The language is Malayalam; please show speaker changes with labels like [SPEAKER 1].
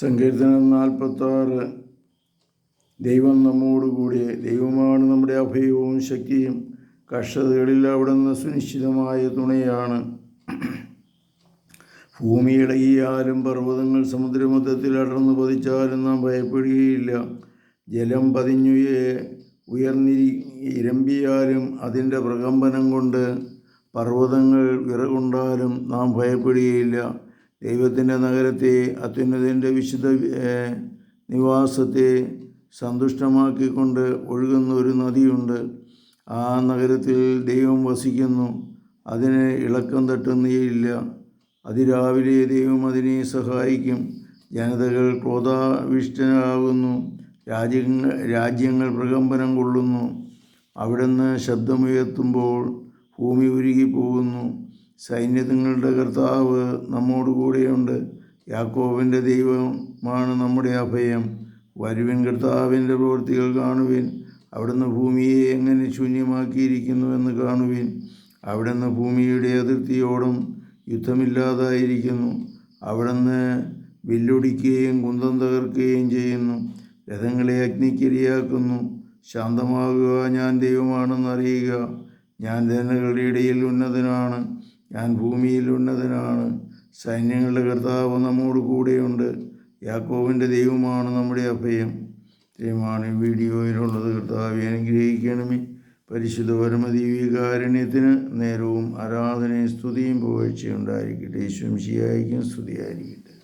[SPEAKER 1] സങ്കീർത്തനം നാൽപ്പത്താറ്. ദൈവം നമ്മോടുകൂടി ദൈവമാണ് നമ്മുടെ അഭയവും ശക്തിയും കഷ്ടതകളിൽ അവിടുന്ന് സുനിശ്ചിതമായ തുണയാണ്. ഭൂമി ഇളകിയാലും പർവതങ്ങൾ സമുദ്രമധ്യത്തിൽ അടർന്നു പതിച്ചാലും നാം ഭയപ്പെടുകയില്ല. ജലം പതിഞ്ഞുയേ ഉയർന്നിരി ഇരമ്പിയാലും അതിന്റെ പ്രകമ്പനം കൊണ്ട് പർവതങ്ങൾ വിറകൊണ്ടാലും നാം ഭയപ്പെടുകയില്ല. ദൈവത്തിന്റെ നഗരത്തെ അത്യുന്നതിന്റെ വിശുദ്ധ നിവാസത്തെ സന്തുഷ്ടമാക്കിക്കൊണ്ട് ഒഴുകുന്ന ഒരു നദിയുണ്ട്. ആ നഗരത്തിൽ ദൈവം വസിക്കുന്നു. അതിന് ഇളക്കം തട്ടുന്നേയില്ല അതിരാവിലെ ദൈവം അതിനെ സഹായിക്കും. ജനതകൾ ക്രോധാവിഷ്ടനാകുന്നു രാജ്യങ്ങൾ രാജ്യങ്ങൾ പ്രകമ്പനം കൊള്ളുന്നു. അവിടുന്ന് ശബ്ദമുയർത്തുമ്പോൾ ഭൂമി ഉരുകിപ്പോകുന്നു. സൈന്യങ്ങളുടെ കർത്താവ് നമ്മോട് കൂടെയുണ്ട്. യാക്കോവിന്റെ ദൈവമാണ് നമ്മുടെ അഭയം. വരുവിൻ കർത്താവിന്റെ പ്രവൃത്തികൾ കാണുവിൻ. അവിടുന്ന് ഭൂമിയെ എങ്ങനെ ശൂന്യമാക്കിയിരിക്കുന്നുവെന്ന് കാണുവിൻ. അവിടുന്ന് ഭൂമിയുടെ അതിർത്തിയോടും യുദ്ധമില്ലാതായിരിക്കുന്നു. അവിടുന്ന് വില്ലൊടിക്കുകയും കുന്തം തകർക്കുകയും ചെയ്യുന്നു. രഥങ്ങളെ അഗ്നിക്കിരയാക്കുന്നു. ശാന്തമാകുക ഞാൻ ദൈവമാണെന്ന് അറിയുക ഞാൻ ജനങ്ങളുടെ ഇടയിൽ ഉന്നതനാണ്. ഞാൻ ഭൂമിയിൽ ഉന്നതനാണ്. സൈന്യങ്ങളുടെ കർത്താവ് നമ്മോട് കൂടെയുണ്ട്. യാക്കോവിന്റെ ദൈവമാണ് നമ്മുടെ അഭയം. ഈ വീഡിയോയിലുള്ളത്. കർത്താവ് അനുഗ്രഹിക്കണമേ. പരിശുദ്ധ പരമദീവികാരുണ്യത്തിന് നേരവും ആരാധനയും സ്തുതിയും പുകഴ്ചയും ഉണ്ടായിരിക്കട്ടെ. സ്തുതിയായിരിക്കട്ടെ.